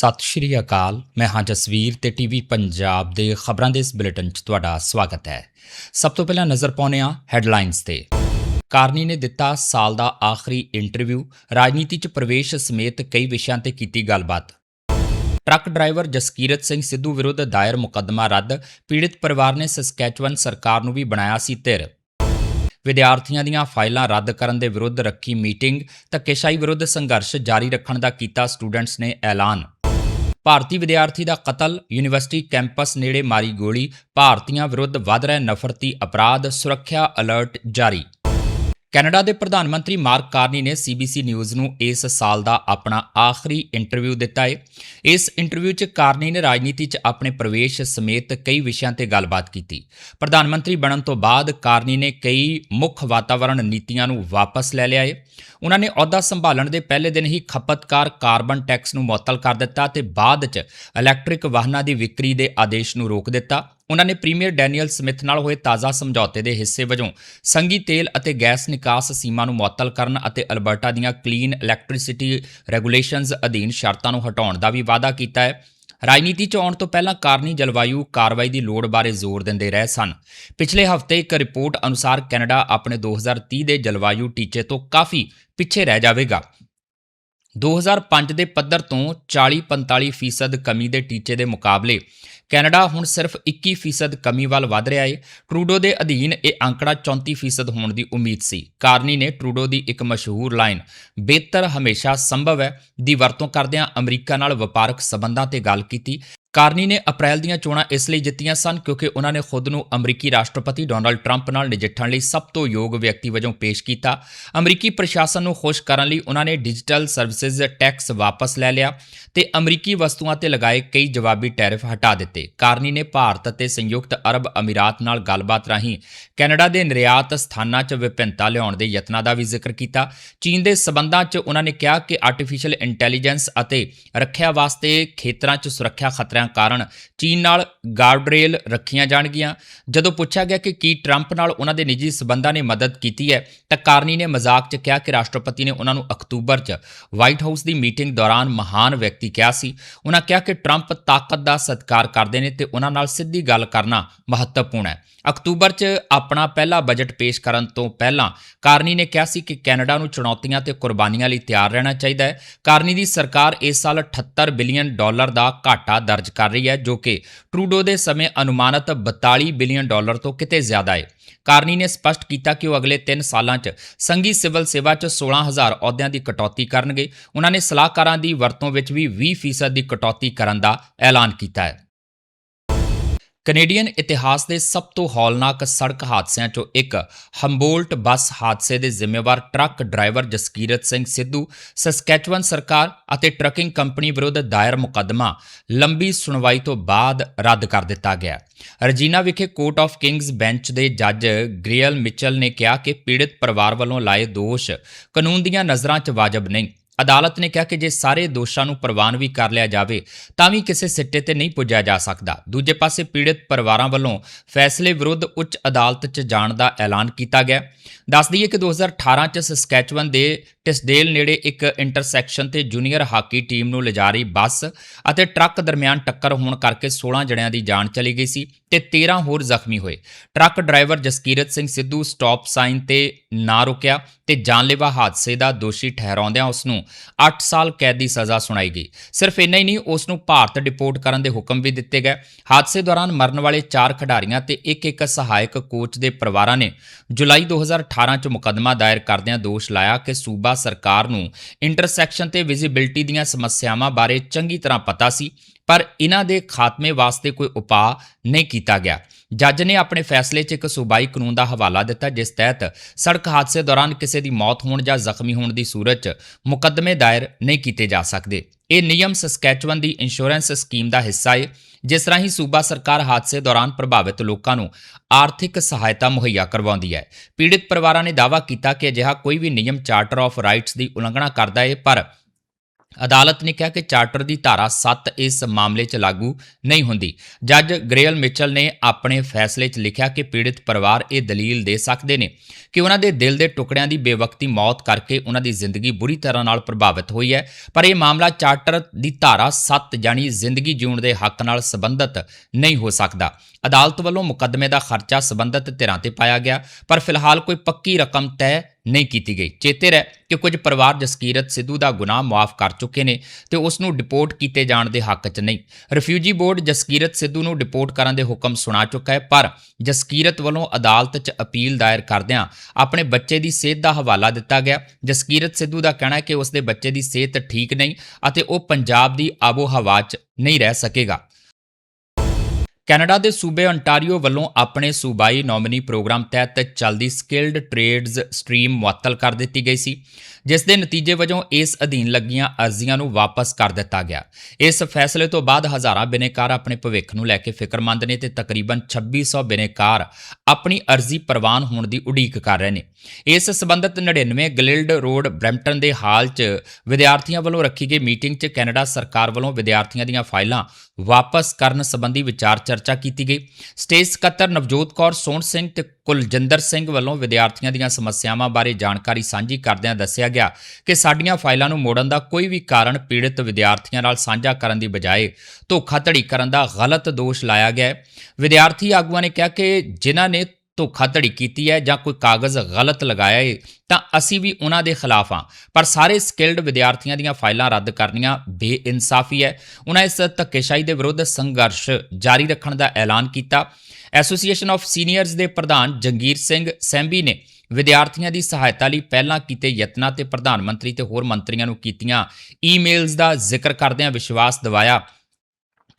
ਸਤਿ ਸ਼੍ਰੀ ਅਕਾਲ। ਮੈਂ ਹਾਂ ਜਸਵੀਰ ਤੇ ਟੀਵੀ ਪੰਜਾਬ ਦੇ ਖਬਰਾਂ ਦੇ ਇਸ ਬੁਲੇਟਿਨ 'ਚ ਤੁਹਾਡਾ ਸਵਾਗਤ ਹੈ। ਸਭ ਤੋਂ ਪਹਿਲਾਂ ਨਜ਼ਰ ਪਾਉਂਦੇ ਹਾਂ ਹੈਡਲਾਈਨਸ ਤੇ। ਕਾਰਨੀ ਨੇ ਦਿੱਤਾ ਸਾਲ ਦਾ ਆਖਰੀ ਇੰਟਰਵਿਊ। ਰਾਜਨੀਤੀ 'ਚ ਪ੍ਰਵੇਸ਼ ਸਮੇਤ ਕਈ ਵਿਸ਼ਿਆਂ ਤੇ ਕੀਤੀ ਗੱਲਬਾਤ। ਟਰੱਕ ਡਰਾਈਵਰ ਜਸਕੀਰਤ ਸਿੰਘ ਸਿੱਧੂ ਵਿਰੁੱਧ ਦਾਇਰ ਮੁਕੱਦਮਾ ਰੱਦ। ਪੀੜਿਤ ਪਰਿਵਾਰ ਨੇ ਸਸਕੈਚੁਅਨ ਸਰਕਾਰ ਨੂੰ ਵੀ ਬਣਾਇਆ ਸੀ ਧਿਰ। ਵਿਦਿਆਰਥੀਆਂ ਦੀਆਂ ਫਾਈਲਾਂ ਰੱਦ ਕਰਨ ਦੇ ਵਿਰੁੱਧ ਰੱਖੀ ਮੀਟਿੰਗ। ਧੱਕੇਸ਼ਾਹੀ ਵਿਰੁੱਧ ਸੰਘਰਸ਼ ਜਾਰੀ ਰੱਖਣ ਦਾ ਕੀਤਾ ਸਟੂਡੈਂਟਸ ਨੇ ਐਲਾਨ। ਭਾਰਤੀ ਵਿਦਿਆਰਥੀ ਦਾ ਕਤਲ, ਯੂਨੀਵਰਸਿਟੀ ਕੈਂਪਸ ਨੇੜੇ ਮਾਰੀ ਗੋਲੀ, ਭਾਰਤੀਆਂ ਵਿਰੁੱਧ ਵੱਧ ਰਿਹਾ ਨਫ਼ਰਤੀ ਅਪਰਾਧ, ਸੁਰੱਖਿਆ ਅਲਰਟ ਜਾਰੀ। ਕੈਨੇਡਾ ਦੇ ਪ੍ਰਧਾਨ ਮੰਤਰੀ ਮਾਰਕ ਕਾਰਨੀ ਨੇ ਸੀਬੀਸੀ ਨਿਊਜ਼ ਨੂੰ ਇਸ ਸਾਲ ਦਾ ਆਪਣਾ ਆਖਰੀ ਇੰਟਰਵਿਊ ਦਿੱਤਾ ਹੈ ਇਸ ਇੰਟਰਵਿਊ 'ਚ ਕਾਰਨੀ ਨੇ ਰਾਜਨੀਤੀ 'ਚ ਆਪਣੇ ਪ੍ਰਵੇਸ਼ ਸਮੇਤ ਕਈ ਵਿਸ਼ਿਆਂ ਤੇ ਗੱਲਬਾਤ ਕੀਤੀ। ਪ੍ਰਧਾਨ ਮੰਤਰੀ ਬਣਨ ਤੋਂ ਬਾਅਦ ਕਾਰਨੀ ਨੇ ਕਈ ਮੁੱਖ ਵਾਤਾਵਰਣ ਨੀਤੀਆਂ ਨੂੰ ਵਾਪਸ ਲੈ ਲਿਆ ਹੈ ਉਹਨਾਂ ਨੇ ਅਹੁਦਾ ਸੰਭਾਲਣ ਦੇ ਪਹਿਲੇ ਦਿਨ ਹੀ ਖਪਤਕਾਰ ਕਾਰਬਨ ਟੈਕਸ ਨੂੰ ਮੁਅੱਤਲ ਕਰ ਦਿੱਤਾ ਤੇ ਬਾਅਦ 'ਚ ਇਲੈਕਟ੍ਰਿਕ ਵਾਹਨਾਂ ਦੀ ਵਿਕਰੀ ਦੇ ਆਦੇਸ਼ ਨੂੰ ਰੋਕ ਦਿੱਤਾ। ਉਹਨਾਂ ਨੇ ਪ੍ਰੀਮੀਅਰ ਡੈਨੀਅਲ ਸਮਿਥ ਨਾਲ ਹੋਏ ਤਾਜ਼ਾ ਸਮਝੌਤੇ ਦੇ ਹਿੱਸੇ ਵਜੋਂ ਸੰਗੀ ਤੇਲ ਅਤੇ ਗੈਸ ਨਿਕਾਸ ਸੀਮਾ ਨੂੰ ਮੁਅੱਤਲ ਕਰਨ ਅਤੇ ਅਲਬਰਟਾ ਦੀਆਂ ਕਲੀਨ ਇਲੈਕਟ੍ਰਿਸਿਟੀ ਰੈਗੂਲੇਸ਼ਨਸ ਅਧੀਨ ਸ਼ਰਤਾਂ ਨੂੰ ਹਟਾਉਣ ਦਾ ਵੀ ਵਾਅਦਾ ਕੀਤਾ ਹੈ। ਰਾਜਨੀਤੀ 'ਚ ਆਉਣ ਤੋਂ ਪਹਿਲਾਂ ਕਾਰਨੀ ਜਲਵਾਯੂ ਕਾਰਵਾਈ ਦੀ ਲੋੜ ਬਾਰੇ ਜ਼ੋਰ ਦਿੰਦੇ ਰਹੇ ਸਨ। ਪਿਛਲੇ ਹਫ਼ਤੇ ਇੱਕ ਰਿਪੋਰਟ ਅਨੁਸਾਰ ਕੈਨੇਡਾ ਆਪਣੇ 2030 ਦੇ ਜਲਵਾਯੂ ਟੀਚੇ ਤੋਂ ਕਾਫੀ ਪਿੱਛੇ ਰਹਿ ਜਾਵੇਗਾ। 2005 ਦੇ ਪੱਧਰ ਤੋਂ 40-45% ਕਮੀ ਦੇ ਟੀਚੇ ਦੇ ਮੁਕਾਬਲੇ ਕੈਨੇਡਾ ਹੁਣ ਸਿਰਫ 21% ਕਮੀ ਵੱਲ ਵਧ ਰਿਹਾ ਹੈ ਟਰੂਡੋ ਦੇ ਅਧੀਨ ਇਹ ਅੰਕੜਾ 34% ਹੋਣ ਦੀ ਉਮੀਦ ਸੀ। ਕਾਰਨੀ ਨੇ ਟਰੂਡੋ ਦੀ ਇੱਕ ਮਸ਼ਹੂਰ ਲਾਈਨ, ਬਿਹਤਰ ਹਮੇਸ਼ਾ ਸੰਭਵ ਹੈ, ਦੀ ਵਰਤੋਂ ਕਰਦਿਆਂ ਅਮਰੀਕਾ ਨਾਲ ਵਪਾਰਕ ਸਬੰਧਾਂ ਤੇ ਗੱਲ ਕੀਤੀ। ਕਾਰਨੀ ਨੇ ਅਪ੍ਰੈਲ ਦੀਆਂ ਚੋਣਾਂ ਇਸ ਲਈ ਜਿੱਤੀਆਂ ਸਨ ਕਿਉਂਕਿ ਉਹਨਾਂ ਨੇ ਖੁਦ ਨੂੰ ਅਮਰੀਕੀ ਰਾਸ਼ਟਰਪਤੀ ਡੋਨਲਡ ਟਰੰਪ ਨਾਲ ਨਜਿੱਠਣ ਲਈ ਸਭ ਤੋਂ ਯੋਗ ਵਿਅਕਤੀ ਵਜੋਂ ਪੇਸ਼ ਕੀਤਾ। ਅਮਰੀਕੀ ਪ੍ਰਸ਼ਾਸਨ ਨੂੰ ਖੁਸ਼ ਕਰਨ ਲਈ ਉਹਨਾਂ ਨੇ ਡਿਜੀਟਲ ਸਰਵਿਸਿਜ਼ ਟੈਕਸ ਵਾਪਸ ਲੈ ਲਿਆ। ਤੇ ਅਮਰੀਕੀ ਵਸਤੂਆਂ ਤੇ ਲਗਾਏ ਕਈ ਜਵਾਬੀ ਟੈਰਿਫ ਹਟਾ ਦਿੱਤੇ। ਕਾਰਨੀ ਨੇ ਭਾਰਤ ਅਤੇ ਸੰਯੁਕਤ ਅਰਬ ਅਮੀਰਾਤ ਨਾਲ ਗੱਲਬਾਤ ਰਾਹੀਂ ਕੈਨੇਡਾ ਦੇ ਨਿਰਯਾਤ ਸਥਾਨਾਂ 'ਚ ਵਿਭਿੰਨਤਾ ਲਿਆਉਣ ਦੇ ਯਤਨਾਂ ਦਾ ਵੀ ਜ਼ਿਕਰ ਕੀਤਾ। ਚੀਨ ਦੇ ਸਬੰਧਾਂ 'ਚ ਉਹਨਾਂ ਨੇ ਕਿਹਾ ਕਿ ਆਰਟੀਫੀਸ਼ੀਅਲ ਇੰਟੈਲੀਜੈਂਸ ਅਤੇ ਰੱਖਿਆ ਵਾਸਤੇ ਖੇਤਰਾਂ 'ਚ ਸੁਰੱਖਿਆ ਖਤਰਿਆਂ ਕਾਰਨ ਚੀਨ ਨਾਲ ਗਾਰਡਰੇਲ ਰੱਖੀਆਂ ਜਾਣਗੀਆਂ। ਜਦੋਂ ਪੁੱਛਿਆ ਗਿਆ ਕਿ ਕੀ ਟਰੰਪ ਨਾਲ ਉਹਨਾਂ ਦੇ ਨਿੱਜੀ ਸਬੰਧਾਂ ਨੇ ਮਦਦ ਕੀਤੀ ਹੈ, ਤਾਂ ਕਾਰਨੀ ਨੇ ਮਜ਼ਾਕ 'ਚ ਕਿਹਾ ਕਿ ਰਾਸ਼ਟਰਪਤੀ ਨੇ ਉਹਨਾਂ ਨੂੰ ਅਕਤੂਬਰ 'ਚ ਵਾਈਟ ਹਾਊਸ ਦੀ ਮੀਟਿੰਗ ਦੌਰਾਨ ਮਹਾਨ ਵਿਅਕਤੀ ਕਿਹਾ ਸੀ। ਉਹਨਾਂ ਕਿਹਾ ਕਿ ਟਰੰਪ ਤਾਕਤ ਦਾ ਸਤਿਕਾਰ ਕਰਦੇ ਨੇ ਤੇ ਉਹਨਾਂ ਨਾਲ ਸਿੱਧੀ ਗੱਲ ਕਰਨਾ ਮਹੱਤਵਪੂਰਨ ਹੈ। ਅਕਤੂਬਰ 'ਚ ਆਪਣਾ ਪਹਿਲਾ ਬਜਟ ਪੇਸ਼ ਕਰਨ ਤੋਂ ਪਹਿਲਾਂ ਕਾਰਨੀ ਨੇ ਕਿਹਾ ਸੀ ਕਿ ਕੈਨੇਡਾ ਨੂੰ ਚੁਣੌਤੀਆਂ ਤੇ ਕੁਰਬਾਨੀਆਂ ਲਈ ਤਿਆਰ ਰਹਿਣਾ ਚਾਹੀਦਾ ਹੈ। ਕਾਰਨੀ ਦੀ ਸਰਕਾਰ ਇਸ ਸਾਲ 78 ਬਿਲੀਅਨ ਡਾਲਰ ਦਾ ਘਾਟਾ ਦਰਜ ਕਰ ਰਹੀ ਹੈ, ਜੋ ਕਿ ਟਰੂਡੋ ਦੇ ਸਮੇਂ ਅਨੁਮਾਨਿਤ 42 ਬਿਲੀਅਨ ਡਾਲਰ ਤੋਂ ਕਿਤੇ ਜ਼ਿਆਦਾ ਹੈ। ਕਾਰਨੀ ਨੇ ਸਪਸ਼ਟ ਕੀਤਾ ਕਿ ਉਹ ਅਗਲੇ 3 ਸਾਲਾਂ 'ਚ ਸੰਘੀ ਸਿਵਲ ਸੇਵਾ 'ਚ 16000 ਅਹੁਦਿਆਂ ਦੀ ਕਟੌਤੀ ਕਰਨਗੇ। ਉਹਨਾਂ ਨੇ ਸਲਾਹਕਾਰਾਂ ਦੀ ਵਰਤੋਂ ਵਿੱਚ ਵੀ 20% ਦੀ ਕਟੌਤੀ ਕਰਨ ਦਾ ਐਲਾਨ ਕੀਤਾ ਹੈ। ਕੈਨੇਡੀਅਨ ਇਤਿਹਾਸ ਦੇ ਸਭ ਤੋਂ ਹੌਲਨਾਕ ਸੜਕ ਹਾਦਸਿਆਂ 'ਚੋਂ ਇੱਕ ਹੰਬੋਲਟ ਬੱਸ ਹਾਦਸੇ ਦੇ ਜ਼ਿੰਮੇਵਾਰ truck driver Jaskirat Singh Sidhu, Saskatchewan ਸਰਕਾਰ ਅਤੇ ਟਰੱਕਿੰਗ ਕੰਪਨੀ ਵਿਰੁੱਧ ਦਾਇਰ ਮੁਕੱਦਮਾ ਲੰਬੀ ਸੁਣਵਾਈ ਤੋਂ ਬਾਅਦ ਰੱਦ ਕਰ ਦਿੱਤਾ ਗਿਆ। ਰਜੀਨਾ ਵਿਖੇ ਕੋਰਟ ਆਫ ਕਿੰਗਸ ਬੈਂਚ ਦੇ ਜੱਜ ਗ੍ਰੀਅਲ ਮਿਚਲ ਨੇ ਕਿਹਾ ਕਿ ਪੀੜਤ ਪਰਿਵਾਰ ਵੱਲੋਂ ਲਾਏ ਦੋਸ਼ ਕਾਨੂੰਨ ਦੀਆਂ ਨਜ਼ਰਾਂ 'ਚ ਵਾਜਬ ਨਹੀਂ। ਅਦਾਲਤ ਨੇ ਕਿਹਾ ਕਿ ਜੇ ਸਾਰੇ ਦੋਸ਼ਾਂ ਨੂੰ ਪ੍ਰਵਾਨ ਵੀ ਕਰ ਲਿਆ ਜਾਵੇ, ਤਾਂ ਵੀ ਕਿਸੇ ਸਿੱਟੇ ਤੇ ਨਹੀਂ ਪੁੱਜਿਆ ਜਾ ਸਕਦਾ। ਦੂਜੇ ਪਾਸੇ ਪੀੜਤ ਪਰਿਵਾਰਾਂ ਵੱਲੋਂ ਫੈਸਲੇ ਵਿਰੁੱਧ ਉੱਚ ਅਦਾਲਤ 'ਚ ਜਾਣ ਦਾ ਐਲਾਨ ਕੀਤਾ ਗਿਆ। ਦੱਸ ਦਈਏ ਕਿ 2018 'ਚ ਸਸਕੈਚੁਅਨ ਦੇ ਟਿਸਡੇਲ ਨੇੜੇ ਇੱਕ ਇੰਟਰਸੈਕਸ਼ਨ ਤੇ ਜੂਨੀਅਰ ਹਾਕੀ ਟੀਮ ਨੂੰ ਲਿਜਾ ਰਹੀ ਬੱਸ ਅਤੇ ਟਰੱਕ ਦਰਮਿਆਨ ਟੱਕਰ ਹੋਣ ਕਰਕੇ 16 ਜਣਿਆਂ ਦੀ ਜਾਨ ਚਲੀ ਗਈ ਸੀ ਤੇ 13 ਹੋਰ ਜ਼ਖਮੀ ਹੋਏ। Truck driver Jaskirat Singh Sidhu stop sign ਤੇ ਨਾ ਰੁਕਿਆ ਤੇ ਜਾਨਲੇਵਾ ਹਾਦਸੇ ਦਾ ਦੋਸ਼ੀ ਠਹਿਰਾਉਂਦਿਆਂ ਉਸ ਨੂੰ 8 ਸਾਲ ਕੈਦ ਦੀ ਸਜ਼ਾ ਸੁਣਾਈ ਗਈ। ਸਿਰਫ ਇੰਨਾ ਹੀ ਨਹੀਂ ਉਸ ਨੂੰ ਭਾਰਤ ਡਿਪੋਰਟ ਕਰਨ ਦੇ ਹੁਕਮ ਵੀ ਦਿੱਤੇ ਗਏ। ਹਾਦਸੇ ਦੌਰਾਨ ਮਰਨ ਵਾਲੇ 4 ਖਿਡਾਰੀਆਂ ਤੇ ਇੱਕ ਇੱਕ ਸਹਾਇਕ ਕੋਚ ਦੇ ਪਰਿਵਾਰਾਂ ਨੇ ਜੁਲਾਈ 2018 ਚ ਮੁਕੱਦਮਾ ਦਾਇਰ ਕਰਦਿਆਂ ਦੋਸ਼ ਲਾਇਆ ਕਿ ਸੂਬਾ ਸਰਕਾਰ ਨੂੰ ਇੰਟਰਸੈਕਸ਼ਨ ਤੇ ਵਿਜ਼ਿਬਿਲਟੀ ਦੀਆਂ ਸਮੱਸਿਆਵਾਂ ਬਾਰੇ ਚੰਗੀ ਤਰ੍ਹਾਂ ਪਤਾ ਸੀ, ਪਰ ਇਹਨਾਂ ਦੇ ਖਾਤਮੇ ਵਾਸਤੇ ਕੋਈ ਉਪਾਅ ਨਹੀਂ ਕੀਤਾ ਗਿਆ। ਜੱਜ ਨੇ ਆਪਣੇ ਫੈਸਲੇ 'ਚ ਇੱਕ ਸੂਬਾਈ ਕਾਨੂੰਨ ਦਾ ਹਵਾਲਾ ਦਿੱਤਾ, ਜਿਸ ਤਹਿਤ ਸੜਕ ਹਾਦਸੇ ਦੌਰਾਨ ਕਿਸੇ ਦੀ ਮੌਤ ਹੋਣ ਜਾਂ ਜ਼ਖਮੀ ਹੋਣ ਦੀ ਸੂਰਤ 'ਚ ਮੁਕੱਦਮੇ ਦਾਇਰ ਨਹੀਂ ਕੀਤੇ ਜਾ ਸਕਦੇ। ਇਹ ਨਿਯਮ ਸਸਕੈਚੁਅਨ ਦੀ ਇੰਸ਼ੋਰੈਂਸ ਸਕੀਮ ਦਾ ਹਿੱਸਾ ਹੈ ਜਿਸ ਰਾਹੀਂ ਸੂਬਾ ਸਰਕਾਰ ਹਾਦਸੇ ਦੌਰਾਨ ਪ੍ਰਭਾਵਿਤ ਲੋਕਾਂ ਨੂੰ ਆਰਥਿਕ ਸਹਾਇਤਾ ਮੁਹੱਈਆ ਕਰਵਾਉਂਦੀ ਹੈ। ਪੀੜਿਤ ਪਰਿਵਾਰਾਂ ਨੇ ਦਾਅਵਾ ਕੀਤਾ ਕਿ ਅਜਿਹਾ ਕੋਈ ਵੀ ਨਿਯਮ ਚਾਰਟਰ ਆਫ ਰਾਈਟਸ ਦੀ ਉਲੰਘਣਾ ਕਰਦਾ ਹੈ ਪਰ ਅਦਾਲਤ ਨੇ ਕਿਹਾ ਕਿ ਚਾਰਟਰ ਦੀ ਧਾਰਾ 7 ਇਸ ਮਾਮਲੇ 'ਚ ਲਾਗੂ ਨਹੀਂ ਹੁੰਦੀ। ਜੱਜ ਗ੍ਰੇਅਲ ਮਿਚਲ ਨੇ ਆਪਣੇ ਫੈਸਲੇ 'ਚ ਲਿਖਿਆ ਕਿ ਪੀੜਿਤ ਪਰਿਵਾਰ ਇਹ ਦਲੀਲ ਦੇ ਸਕਦੇ ਨੇ ਕਿ ਉਹਨਾਂ ਦੇ ਦਿਲ ਦੇ ਟੁਕੜਿਆਂ ਦੀ ਬੇਵਕਤੀ ਮੌਤ ਕਰਕੇ ਉਹਨਾਂ ਦੀ ਜ਼ਿੰਦਗੀ ਬੁਰੀ ਤਰ੍ਹਾਂ ਨਾਲ ਪ੍ਰਭਾਵਿਤ ਹੋਈ ਹੈ। ਪਰ ਇਹ ਮਾਮਲਾ ਚਾਰਟਰ ਦੀ ਧਾਰਾ 7 ਜਾਨੀ ਜ਼ਿੰਦਗੀ ਜਿਉਣ ਦੇ ਹੱਕ ਨਾਲ ਸੰਬੰਧਿਤ ਨਹੀਂ ਹੋ ਸਕਦਾ। ਅਦਾਲਤ ਵੱਲੋਂ ਮੁਕੱਦਮੇ ਦਾ ਖਰਚਾ ਸੰਬੰਧਿਤ ਧਿਰਾਂ ਤੇ ਪਾਇਆ ਗਿਆ, ਪਰ ਫਿਲਹਾਲ ਕੋਈ ਪੱਕੀ ਰਕਮ ਤੈਅ ਨਹੀਂ ਕੀਤੀ ਗਈ। ਚੇਤੇ ਰਹਿ ਕਿ ਕੁਝ ਪਰਿਵਾਰ ਜਸਕੀਰਤ ਸਿੱਧੂ ਦਾ ਗੁਨਾਹ ਮਾਫ ਕਰ ਚੁੱਕੇ ਨੇ ਤੇ ਉਸ ਨੂੰ ਡਿਪੋਰਟ ਕੀਤੇ ਜਾਣ ਦੇ ਹੱਕ 'ਚ ਨਹੀਂ। ਰਿਫਿਊਜੀ ਬੋਰਡ ਜਸਕੀਰਤ ਸਿੱਧੂ ਨੂੰ ਡਿਪੋਰਟ ਕਰਨ ਦੇ ਹੁਕਮ ਸੁਣਾ ਚੁੱਕਾ ਹੈ, ਪਰ ਜਸਕੀਰਤ ਵੱਲੋਂ ਅਦਾਲਤ 'ਚ ਅਪੀਲ ਦਾਇਰ ਕਰਦਿਆਂ ਆਪਣੇ ਬੱਚੇ ਦੀ ਸਿਹਤ ਦਾ ਹਵਾਲਾ ਦਿੱਤਾ ਗਿਆ। ਜਸਕੀਰਤ ਸਿੱਧੂ ਦਾ ਕਹਿਣਾ ਹੈ ਕਿ ਉਸ ਦੇ ਬੱਚੇ ਦੀ ਸਿਹਤ ਠੀਕ ਨਹੀਂ ਅਤੇ ਉਹ ਪੰਜਾਬ ਦੀ ਆਬੋ ਹਵਾ 'ਚ ਨਹੀਂ ਰਹਿ ਸਕੇਗਾ। ਕੈਨੇਡਾ ਦੇ ਸੂਬੇ ਅੰਟਾਰੀਓ ਵੱਲੋਂ ਆਪਣੇ ਸੂਬਾਈ ਨੋਮਨੀ ਪ੍ਰੋਗਰਾਮ ਤਹਿਤ ਚੱਲਦੀ ਸਕਿਲਡ ਟ੍ਰੇਡਸ ਸਟਰੀਮ ਮੁਅੱਤਲ ਕਰ ਦਿੱਤੀ ਗਈ ਸੀ, ਜਿਸ ਦੇ ਨਤੀਜੇ ਵਜੋਂ ਇਸ ਅਧੀਨ ਲੱਗੀਆਂ ਅਰਜ਼ੀਆਂ ਨੂੰ ਵਾਪਸ ਕਰ ਦਿੱਤਾ ਗਿਆ। ਇਸ ਫੈਸਲੇ ਤੋਂ ਬਾਅਦ ਹਜ਼ਾਰਾਂ ਬਿਨੇਕਾਰ ਆਪਣੇ ਭਵਿੱਖ ਨੂੰ ਲੈ ਕੇ ਫਿਕਰਮੰਦ ਨੇ ਤੇ ਤਕਰੀਬਨ 2600 ਬਿਨੇਕਾਰ ਆਪਣੀ ਅਰਜ਼ੀ ਪ੍ਰਵਾਨ ਹੋਣ ਦੀ ਉਡੀਕ ਕਰ ਰਹੇ ਨੇ। ਇਸ ਸਬੰਧਤ 99 ਗਲਿਲਡ ਰੋਡ ਬ੍ਰੈਂਪਟਨ ਦੇ ਹਾਲ 'ਚ ਵਿਦਿਆਰਥੀਆਂ ਵੱਲੋਂ ਰੱਖੀ ਗਈ ਮੀਟਿੰਗ 'ਚ ਕੈਨੇਡਾ ਸਰਕਾਰ ਵੱਲੋਂ ਵਿਦਿਆਰਥੀਆਂ ਦੀਆਂ ਫਾਈਲਾਂ ਵਾਪਸ ਕਰਨ ਸੰਬੰਧੀ ਵਿਚਾਰ ਚਰਚਾ ਕੀਤੀ ਗਈ। ਸਟੇਜ ਸਕੱਤਰ ਨਵਜੋਤ ਕੌਰ, ਸੋਹਣ ਸਿੰਘ ਤੇ ਕੁਲਜਿੰਦਰ ਸਿੰਘ ਵੱਲੋਂ ਵਿਦਿਆਰਥੀਆਂ ਦੀਆਂ ਸਮੱਸਿਆਵਾਂ ਬਾਰੇ ਜਾਣਕਾਰੀ ਸਾਂਝੀ ਕਰਦਿਆਂ ਦੱਸਿਆ ਗਿਆ ਕਿ ਸਾਡੀਆਂ ਫਾਈਲਾਂ ਨੂੰ ਮੋੜਨ ਦਾ ਕੋਈ ਵੀ ਕਾਰਨ ਪੀੜਤ ਵਿਦਿਆਰਥੀਆਂ ਨਾਲ ਸਾਂਝਾ ਕਰਨ ਦੀ ਬਜਾਏ ਧੋਖਾਧੜੀ ਕਰਨ ਦਾ ਗਲਤ ਦੋਸ਼ ਲਾਇਆ ਗਿਆ ਹੈ। ਵਿਦਿਆਰਥੀ ਆਗੂਆਂ ਨੇ ਕਿਹਾ ਕਿ ਜਿਨ੍ਹਾਂ ਨੇ ਧੋਖਾਧੜੀ ਕੀਤੀ ਹੈ ਜਾਂ ਕੋਈ ਕਾਗਜ਼ ਗਲਤ ਲਗਾਇਆ ਹੈ ਤਾਂ ਅਸੀਂ ਵੀ ਉਹਨਾਂ ਦੇ ਖਿਲਾਫ ਹਾਂ। ਪਰ ਸਾਰੇ ਸਕਿਲਡ ਵਿਦਿਆਰਥੀਆਂ ਦੀਆਂ ਫਾਈਲਾਂ ਰੱਦ ਕਰਨੀਆਂ ਬੇਇਨਸਾਫੀ ਹੈ। ਉਹਨਾਂ ਇਸ ਧੱਕੇਸ਼ਾਹੀ ਦੇ ਵਿਰੁੱਧ ਸੰਘਰਸ਼ ਜਾਰੀ ਰੱਖਣ ਦਾ ਐਲਾਨ ਕੀਤਾ। ਐਸੋਸੀਏਸ਼ਨ ਆਫ ਸੀਨੀਅਰਸ ਦੇ ਪ੍ਰਧਾਨ ਜੰਗੀਰ ਸਿੰਘ ਸੈਂਬੀ ਨੇ ਵਿਦਿਆਰਥੀਆਂ ਦੀ ਸਹਾਇਤਾ ਲਈ ਪਹਿਲਾਂ ਕੀਤੇ ਯਤਨਾਂ ਤੇ ਪ੍ਰਧਾਨ ਮੰਤਰੀ ਤੇ ਹੋਰ ਮੰਤਰੀਆਂ ਨੂੰ ਕੀਤੀਆਂ ਈਮੇਲਸ ਦਾ ਜ਼ਿਕਰ ਕਰਦਿਆਂ ਵਿਸ਼ਵਾਸ ਦਿਵਾਇਆ।